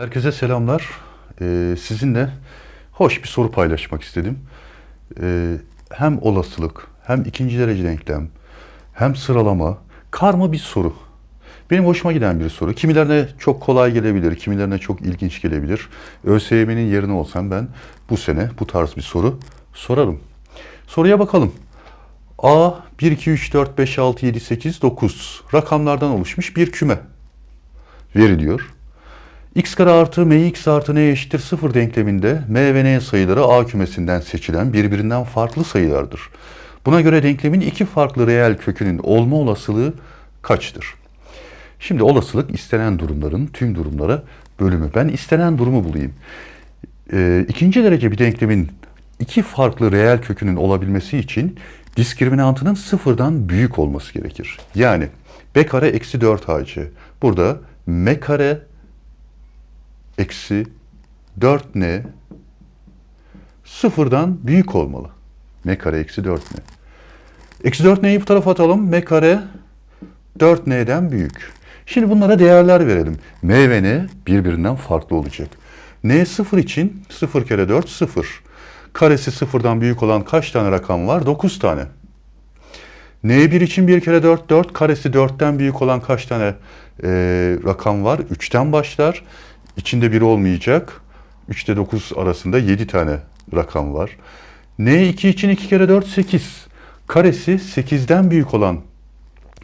Herkese selamlar. Ee, sizinle hoş bir soru paylaşmak istedim. Ee, hem olasılık, hem ikinci derece denklem, hem sıralama, karma bir soru. Benim hoşuma giden bir soru. Kimilerine çok kolay gelebilir, kimilerine çok ilginç gelebilir. ÖSYM'nin yerine olsam ben bu sene bu tarz bir soru sorarım. Soruya bakalım. A 1, 2, 3, 4, 5, 6, 7, 8, 9 rakamlardan oluşmuş bir küme veriliyor. X kare artı mx artı n eşittir 0 denkleminde m ve n sayıları a kümesinden seçilen birbirinden farklı sayılardır. Buna göre denklemin iki farklı reel kökünün olma olasılığı kaçtır? Şimdi olasılık istenen durumların tüm durumlara bölümü. Ben istenen durumu bulayım. Ee, ikinci derece bir denklemin iki farklı reel kökünün olabilmesi için diskriminantının sıfırdan büyük olması gerekir. Yani b kare eksi 4 ac. Burada m kare eksi 4n sıfırdan büyük olmalı. m kare eksi 4n. Eksi 4n'yi bu tarafa atalım. m kare 4n'den büyük. Şimdi bunlara değerler verelim. m ve n birbirinden farklı olacak. n sıfır için 0 kere 4 0. Karesi sıfırdan büyük olan kaç tane rakam var? 9 tane. n1 için 1 kere 4 4. Karesi 4'ten büyük olan kaç tane e, rakam var? 3'ten başlar. İçinde 1 olmayacak. 3 ile 9 arasında 7 tane rakam var. n2 için 2 kere 4 8. Karesi 8'den büyük olan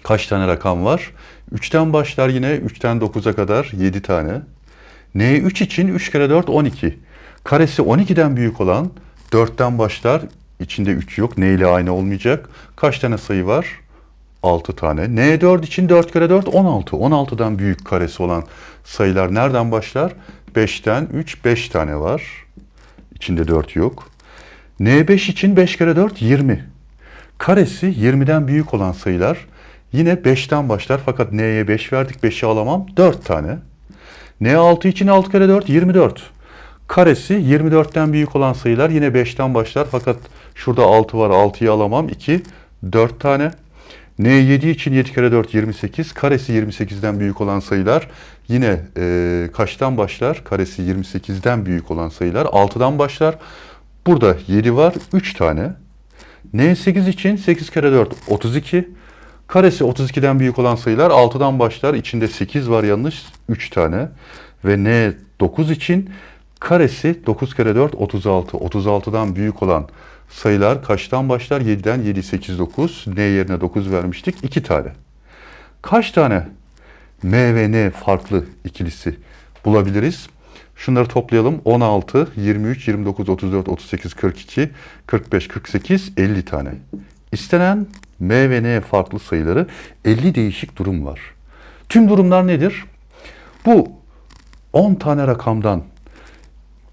kaç tane rakam var? 3'ten başlar yine 3'ten 9'a kadar 7 tane. N3 için 3 kere 4 12. Karesi 12'den büyük olan 4'ten başlar. İçinde 3 yok. N ile aynı olmayacak. Kaç tane sayı var? 6 tane. N4 için 4 kere 4 16. 16'dan büyük karesi olan sayılar nereden başlar? 5'ten 3 5 tane var. İçinde 4 yok. N5 için 5 kere 4 20. Karesi 20'den büyük olan sayılar yine 5'ten başlar fakat N'ye 5 verdik 5'i alamam 4 tane. N6 için 6 kere 4 24. Karesi 24'ten büyük olan sayılar yine 5'ten başlar fakat şurada 6 var 6'yı alamam 2 4 tane. N7 için 7 kere 4 28. Karesi 28'den büyük olan sayılar yine e, kaçtan başlar? Karesi 28'den büyük olan sayılar 6'dan başlar. Burada 7 var 3 tane. N8 için 8 kere 4 32. Karesi 32'den büyük olan sayılar 6'dan başlar. İçinde 8 var yanlış 3 tane. Ve N9 için karesi 9 kere 4 36. 36'dan büyük olan sayılar kaçtan başlar? 7'den 7, 8, 9. N yerine 9 vermiştik. 2 tane. Kaç tane M ve N farklı ikilisi bulabiliriz? Şunları toplayalım. 16, 23, 29, 34, 38, 42, 45, 48, 50 tane. İstenen M ve N farklı sayıları 50 değişik durum var. Tüm durumlar nedir? Bu 10 tane rakamdan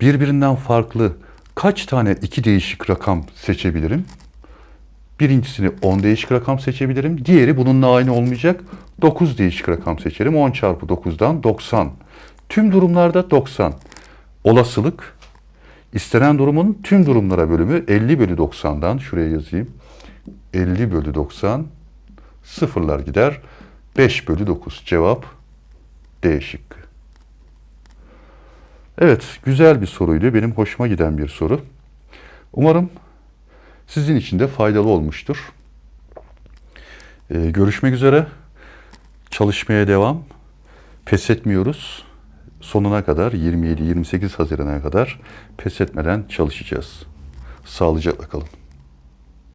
birbirinden farklı kaç tane iki değişik rakam seçebilirim? Birincisini 10 değişik rakam seçebilirim. Diğeri bununla aynı olmayacak. 9 değişik rakam seçerim. 10 çarpı 9'dan 90. Tüm durumlarda 90. Olasılık istenen durumun tüm durumlara bölümü 50 bölü 90'dan şuraya yazayım. 50 bölü 90 sıfırlar gider. 5 bölü 9 cevap D şıkkı. Evet, güzel bir soruydu. Benim hoşuma giden bir soru. Umarım sizin için de faydalı olmuştur. Ee, görüşmek üzere. Çalışmaya devam. Pes etmiyoruz. Sonuna kadar 27-28 Haziran'a kadar pes etmeden çalışacağız. Sağlıcakla kalın.